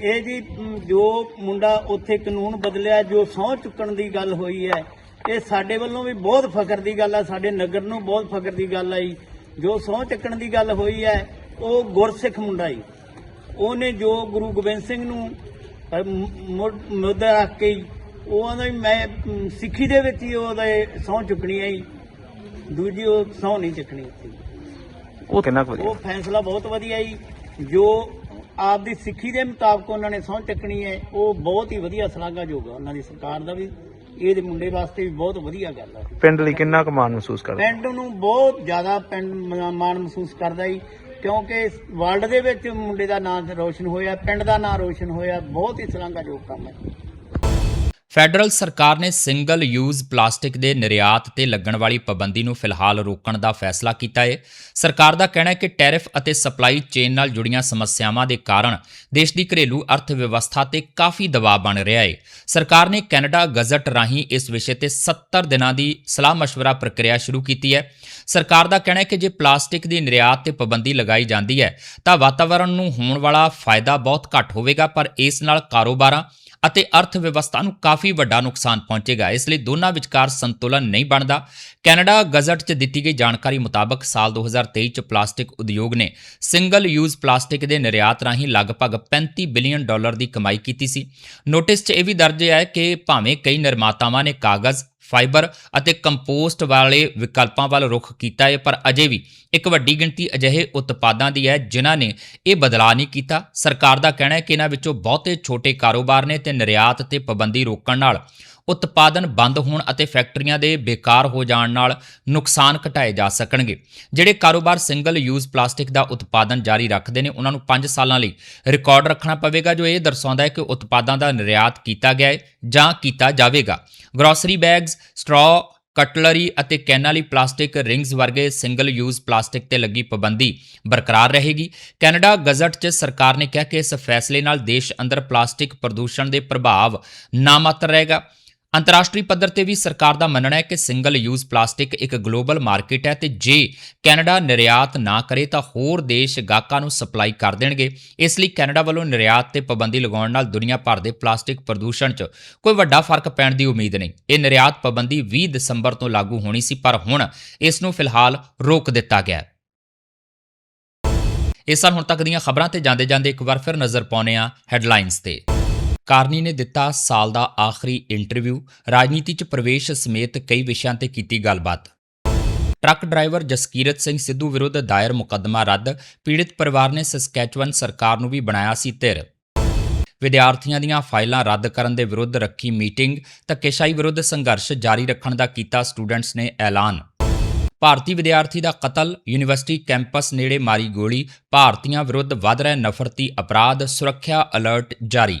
ਇਹ ਜੀ ਜੋ ਮੁੰਡਾ ਉੱਥੇ ਕਾਨੂੰਨ ਬਦਲਿਆ ਜੋ ਸਹੁੰ ਚੁੱਕਣ ਦੀ ਗੱਲ ਹੋਈ ਹੈ ਇਹ ਸਾਡੇ ਵੱਲੋਂ ਵੀ ਬਹੁਤ ਫਖਰ ਦੀ ਗੱਲ ਹੈ ਸਾਡੇ ਨਗਰ ਨੂੰ ਬਹੁਤ ਫਖਰ ਦੀ ਗੱਲ ਹੈ ਜੀ ਸਹੁੰ ਚੁੱਕਣ ਦੀ ਗੱਲ ਹੋਈ ਹੈ ਉਹ ਗੁਰਸਿੱਖ ਮੁੰਡਾ ਜੀ। ਉਹਨੇ ਜੋ ਗੁਰੂ ਗੋਬਿੰਦ ਸਿੰਘ ਨੂੰ ਮੁੱਦਾ ਰੱਖ ਕੇ ਜੀ, ਉਹ ਆਂਦਾ ਵੀ ਮੈਂ ਸਿੱਖੀ ਦੇ ਵਿੱਚ ਹੀ ਉਹਦੇ ਸਹੁੰ ਚੁੱਕਣੀ ਹੈ ਦੂਜੀ ਉਹ ਸਹੁੰ ਨਹੀਂ ਚੁੱਕਣੀ। ਸੀ ਉਹ ਕਿੰਨਾ ਕੁ ਵਧੀਆ? ਉਹ ਫੈਸਲਾ ਬਹੁਤ ਵਧੀਆ ਜੀ। ਜੋ ਆਪਦੀ ਸਿੱਖੀ ਦੇ ਮੁਤਾਬਕ ਉਹਨਾਂ ਨੇ ਸਹੁੰ ਚੱਕਣੀ ਹੈ। ਉਹ ਬਹੁਤ ਹੀ ਵਧੀਆ ਸ਼ਲਾਘਾਯੋਗ ਹੈ ਉਹਨਾਂ ਦੀ ਸਰਕਾਰ ਦਾ ਵੀ। ਇਹਦੇ ਮੁੰਡੇ ਵਾਸਤੇ ਵੀ ਬਹੁਤ ਵਧੀਆ ਗੱਲ ਹੈ ਪਿੰਡ ਲਈ ਕਿੰਨਾ ਕੁ ਮਾਣ ਮਹਿਸੂਸ ਕਰਦਾ? ਪਿੰਡ ਨੂੰ ਬਹੁਤ ਜ਼ਿਆਦਾ ਪਿੰਡ ਮ- ਮਾਣ ਮਹਿਸੂਸ ਕਰਦਾ ਜੀ। ਕਿਉਂਕਿ ਵਰਲਡ ਦੇ ਵਿੱਚ ਮੁੰਡੇ ਦਾ ਨਾਮ ਰੋਸ਼ਨ ਹੋਇਆ ਪਿੰਡ ਦਾ ਨਾਮ ਰੋਸ਼ਨ ਹੋਇਆ। ਬਹੁਤ ਹੀ ਸ਼ਲਾਘਾਯੋਗ ਕੰਮ ਹੈ। ਫੈਡਰਲ ਸਰਕਾਰ ਨੇ ਸਿੰਗਲ ਯੂਜ਼ ਪਲਾਸਟਿਕ ਦੇ ਨਿਰਯਾਤ ਤੇ ਲੱਗਣ ਵਾਲੀ ਪਾਬੰਦੀ ਨੂੰ ਫਿਲਹਾਲ ਰੋਕਣ ਦਾ ਫੈਸਲਾ ਕੀਤਾ ਹੈ ਸਰਕਾਰ ਦਾ ਕਹਿਣਾ ਹੈ ਕਿ ਟੈਰਿਫ ਅਤੇ ਸਪਲਾਈ ਚੇਨ ਨਾਲ ਜੁੜੀਆਂ ਸਮੱਸਿਆਵਾਂ ਦੇ ਕਾਰਨ ਦੇਸ਼ ਦੀ ਘਰੇਲੂ ਅਰਥ ਵਿਵਸਥਾ ਤੇ ਕਾਫੀ ਦਬਾਅ ਬਣ ਰਿਹਾ ਹੈ ਸਰਕਾਰ ਨੇ ਕੈਨੇਡਾ ਗਜ਼ਟ ਰਾਹੀਂ ਇਸ ਵਿਸ਼ੇ ਤੇ 70 ਦਿਨਾਂ ਦੀ ਸਲਾਹ مشਵਰਾ ਪ੍ਰਕਿਰਿਆ ਸ਼ੁਰੂ ਕੀਤੀ ਹੈ। ਸਰਕਾਰ ਦਾ ਕਹਿਣਾ ਹੈ ਕਿ ਜੇ ਪਲਾਸਟਿਕ ਦੀ ਨਿਰਯਾਤ ਤੇ ਪਾਬੰਦੀ ਲਗਾਈ ਜਾਂਦੀ ਹੈ, ਤਾਂ ਵਾਤਾਵਰਣ ਨੂੰ ਹੋਣ ਵਾਲਾ ਫਾਇਦਾ ਬਹੁਤ ਘੱਟ ਹੋਵੇਗਾ, ਪਰ ਇਸ ਨਾਲ ਕਾਰੋਬਾਰਾਂ ਅਤੇ ਅਰਥ ਵਿਵਸਥਾ ਨੂੰ ਕਾਫੀ ਵੱਡਾ ਨੁਕਸਾਨ ਪਹੁੰਚੇਗਾ। ਇਸ ਲਈ ਦੋਨਾਂ ਵਿਚਕਾਰ ਸੰਤੁਲਨ ਨਹੀਂ ਬਣਦਾ। ਕੈਨੇਡਾ ਗਜ਼ਟ 'ਚ ਦਿੱਤੀ ਗਈ ਜਾਣਕਾਰੀ ਮੁਤਾਬਕ ਸਾਲ 2023 'ਚ ਪਲਾਸਟਿਕ ਉਦਯੋਗ ਨੇ ਸਿੰਗਲ ਯੂਜ਼ ਪਲਾਸਟਿਕ ਦੇ ਨਿਰਯਾਤ ਰਾਹੀਂ ਲਗਭਗ 35 ਬਿਲੀਅਨ ਡਾਲਰ ਦੀ ਕਮਾਈ ਕੀਤੀ ਸੀ। ਨੋਟਿਸ 'ਚ ਇਹ ਵੀ ਦਰਜ ਹੈ ਕਿ ਭਾਵੇਂ ਕਈ ਨਿਰਮਾਤਾਵਾਂ ਨੇ ਕਾਗਜ਼ ਫਾਈਬਰ ਅਤੇ ਕੰਪੋਸਟ ਵਾਲੇ ਵਿਕਲਪਾਂ ਵੱਲ ਰੁਖ ਕੀਤਾ ਹੈ, ਪਰ ਅਜੇ ਵੀ ਇੱਕ ਵੱਡੀ ਗਿਣਤੀ ਅਜਿਹੇ ਉਤਪਾਦਾਂ ਦੀ ਹੈ, ਜਿਨ੍ਹਾਂ ਨੇ ਇਹ ਬਦਲਾਅ ਨਹੀਂ ਕੀਤਾ। ਸਰਕਾਰ ਦਾ ਕਹਿਣਾ ਹੈ ਕਿ ਇਹਨਾਂ ਵਿੱਚੋਂ ਬਹੁਤੇ ਛੋਟੇ ਕਾਰੋਬਾਰ ਨੇ ਤੇ ਨਿਰਯਾਤ ਤੇ ਪਾਬੰਦੀ ਰੋਕਣ ਨਾਲ ਉਤਪਾਦਨ ਬੰਦ ਹੋਣ ਅਤੇ ਫੈਕਟਰੀਆਂ ਦੇ ਬੇਕਾਰ ਹੋ ਜਾਣ ਨਾਲ ਨੁਕਸਾਨ ਘਟਾਏ ਜਾ ਸਕਣਗੇ। ਜਿਹੜੇ ਕਾਰੋਬਾਰ ਸਿੰਗਲ ਯੂਜ਼ ਪਲਾਸਟਿਕ ਦਾ ਉਤਪਾਦਨ ਜਾਰੀ ਰੱਖਦੇ ਨੇ, ਉਹਨਾਂ ਨੂੰ 5 ਸਾਲਾਂ ਲਈ ਰਿਕਾਰਡ ਰੱਖਣਾ ਪਵੇਗਾ, ਜੋ ਇਹ ਦਰਸਾਉਂਦਾ ਹੈ ਕਿ ਉਤਪਾਦਾਂ ਦਾ ਨਿਰਯਾਤ ਕੀਤਾ ਗਿਆ ਹੈ ਜਾਂ ਕੀਤਾ ਜਾਵੇਗਾ। ਗਰੋਸਰੀ ਬੈਗਸ ਸਟ੍ਰॉ ਕਟਲਰੀ ਅਤੇ ਕੈਨਾਂ ਲਈ ਪਲਾਸਟਿਕ ਰਿੰਗਸ ਵਰਗੇ ਸਿੰਗਲ ਯੂਜ਼ ਪਲਾਸਟਿਕ ਤੇ ਲੱਗੀ ਪਾਬੰਦੀ ਬਰਕਰਾਰ ਰਹੇਗੀ। ਕੈਨੇਡਾ ਗਜ਼ਟ 'ਚ ਸਰਕਾਰ ਨੇ ਕਿਹਾ ਕਿ ਇਸ ਫੈਸਲੇ ਨਾਲ ਦੇਸ਼ ਅੰਦਰ ਪਲਾਸਟਿਕ ਪ੍ਰਦੂਸ਼ਣ ਦੇ ਪ੍ਰਭਾਵ ਨਾਮਾਤਰ ਰਹੇਗਾ। ਅੰਤਰਰਾਸ਼ਟਰੀ ਪੱਧਰ ਤੇ ਵੀ ਸਰਕਾਰ ਦਾ ਮੰਨਣਾ ਹੈ ਕਿ ਸਿੰਗਲ ਯੂਜ਼ ਪਲਾਸਟਿਕ ਇੱਕ ਗਲੋਬਲ ਮਾਰਕੀਟ ਹੈ ਤੇ ਜੇ ਕੈਨੇਡਾ ਨਿਰਯਾਤ ਨਾ ਕਰੇ ਤਾਂ ਹੋਰ ਦੇਸ਼ ਗਾਹਕਾਂ ਨੂੰ ਸਪਲਾਈ ਕਰ ਦੇਣਗੇ। ਇਸ ਲਈ ਕੈਨੇਡਾ ਵੱਲੋਂ ਨਿਰਯਾਤ ਤੇ ਪਾਬੰਦੀ ਲਗਾਉਣ ਨਾਲ ਦੁਨੀਆ ਭਰ ਦੇ ਪਲਾਸਟਿਕ ਪ੍ਰਦੂਸ਼ਣ 'ਚ ਕੋਈ ਵੱਡਾ ਫ਼ਰਕ ਪੈਣ ਦੀ ਉਮੀਦ ਨਹੀਂ। ਇਹ ਨਿਰਯਾਤ ਪਾਬੰਦੀ 20 ਦਸੰਬਰ ਤੋਂ ਲਾਗੂ ਹੋਣੀ ਸੀ, ਪਰ ਹੁਣ ਇਸ ਨੂੰ ਫਿਲਹਾਲ ਰੋਕ ਦਿੱਤਾ ਗਿਆ ਹੈ। ਇਹ ਸਾਲ ਹੁਣ ਤੱਕ ਦੀਆਂ ਖਬਰਾਂ ਤੇ ਜਾਂਦੇ ਜਾਂਦੇ ਇੱਕ ਵਾਰ ਫਿਰ ਨਜ਼ਰ ਪਾਉਨੇ ਆ ਹੈਡਲਾਈਨਸ ਤੇ। ਕਾਰਨੀ ਨੇ ਦਿੱਤਾ ਸਾਲ ਦਾ ਆਖਰੀ ਇੰਟਰਵਿਊ, ਰਾਜਨੀਤੀ 'ਚ ਪ੍ਰਵੇਸ਼ ਸਮੇਤ ਕਈ ਵਿਸ਼ਿਆਂ ਤੇ ਕੀਤੀ ਗੱਲਬਾਤ। ਟਰੱਕ ਡਰਾਈਵਰ ਜਸਕੀਰਤ ਸਿੰਘ ਸਿੱਧੂ ਵਿਰੁੱਧ ਦਾਇਰ ਮੁਕੱਦਮਾ ਰੱਦ, ਪੀੜਿਤ ਪਰਿਵਾਰ ਨੇ ਸਸਕੈਚੁਅਨ ਸਰਕਾਰ ਨੂੰ ਵੀ ਬਣਾਇਆ ਸੀ ਧਿਰ। ਵਿਦਿਆਰਥੀਆਂ ਦੀਆਂ ਫਾਈਲਾਂ ਰੱਦ ਕਰਨ ਦੇ ਵਿਰੁੱਧ ਰੱਖੀ ਮੀਟਿੰਗ, ਧੱਕੇਸ਼ਾਹੀ ਵਿਰੁੱਧ ਸੰਘਰਸ਼ ਜਾਰੀ ਰੱਖਣ ਦਾ ਕੀਤਾ ਸਟੂਡੈਂਟਸ ਨੇ ਐਲਾਨ। ਭਾਰਤੀ ਵਿਦਿਆਰਥੀ ਦਾ ਕਤਲ, ਯੂਨੀਵਰਸਿਟੀ ਕੈਂਪਸ ਨੇੜੇ ਮਾਰੀ ਗੋਲੀ, ਭਾਰਤੀਆਂ ਵਿਰੁੱਧ ਵੱਧ ਰਿਹਾ ਨਫ਼ਰਤੀ ਅਪਰਾਧ, ਸੁਰੱਖਿਆ ਅਲਰਟ ਜਾਰੀ।